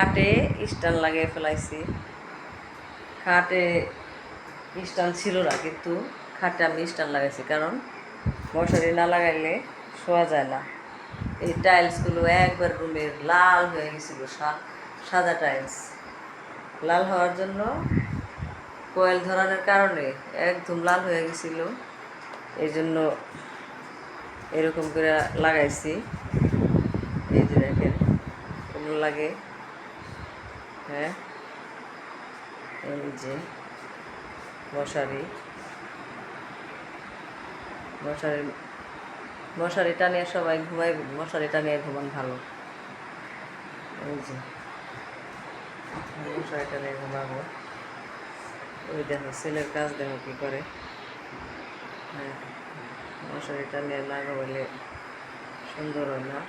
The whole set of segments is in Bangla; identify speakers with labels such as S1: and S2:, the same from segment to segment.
S1: খাটে স্টান লাগিয়ে ফেলাইছি। খাটে স্টান ছিল না, কিন্তু খাটে আমি স্টান লাগাইছি, কারণ মশারি না লাগাইলে শোয়া যায় না। এই টাইলসগুলো একবার রুমের লাল হয়ে গেছিল সাদা টাইলস লাল হওয়ার জন্য কয়েল ধরানোর কারণে একদম লাল হয়ে গেছিল। এই জন্য এরকম করে লাগাইছি। এই যে দেখেন লাগে হ্যাঁ এই যে মশারি। মশারি মশারি টানিয়ে সবাই ঘুমাই মশারি টানিয়ে ঘুমান ভালো। এই যে মশারি টানিয়ে ঘুমাবো। ওই দেখো, ছেলের কাজ দেখো কি করে। হ্যাঁ মশারি টানিয়ে না ঘুমাইলে সুন্দর হয় না।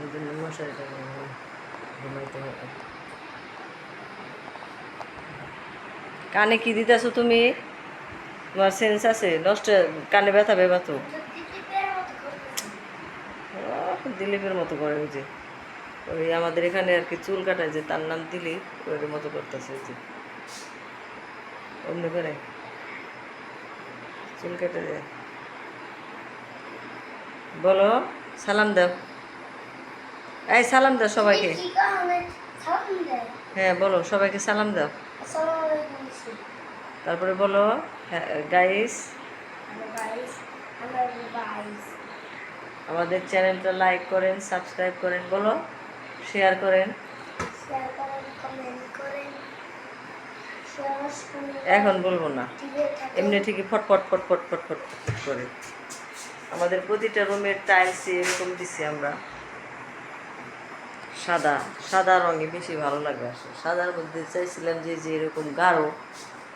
S1: এই জন্য মশারি টানিয়ে ঘুম- কানে কি দিতেছো তুমি? তোমার সেন্স আছে? নষ্ট কানে ব্যথা বেবা তো? দিলীপের মতো করে ওই যে। ওই আমাদের এখানে আর কি চুল কাটায় যে, তার নাম দিলীপ, ওর মতো করতেছে যে। অমনি করে। চুল কেটে দেয়। বলো, সালাম দাও। এই সালাম দাও সবাইকে। হ্যাঁ বলো সবাইকে সালাম দাও। তারপরে বলো হ্যাঁ, গাইস আমাদের চ্যানেলটা লাইক করেন সাবস্ক্রাইব করেন বলো শেয়ার করেন। এখন বলব না। এমনি ঠিকই ফটফট ফটফট ফটফট ফটফট করে। আমাদের প্রতিটা রুমের টাইলস এরকম দিছি আমরা। সাদা সাদা রঙে বেশি ভালো লাগে আসে সাদার মধ্যে চাইছিলাম যে যে এরকম গাঢ়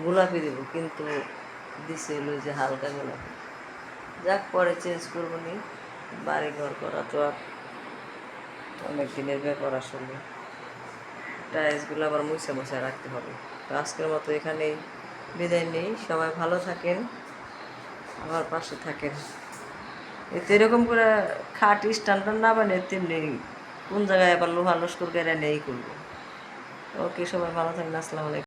S1: গোলাপি দেব, কিন্তু দিছে হলো যে হালকা গোলাপি। যাক, পরে চেঞ্জ করব নি। বাড়ি ঘর করা তো আর অনেক দিনের ব্যাপার আসলে। টাইলসগুলো আবার মুছে মুছে রাখতে হবে। তো আজকের মতো এখানেই বিদায় নেই। সবাই ভালো থাকেন আমার পাশে থাকেন। এতে এরকম করে খাট স্ট্যান্ডার্ড না বানিয়ে তেমনি কোন জায়গায় আবার লোহা লস্কর গেড়ে নেই করব। ওকে সবাই ভালো থাকেন আসসালামু আলাইকুম।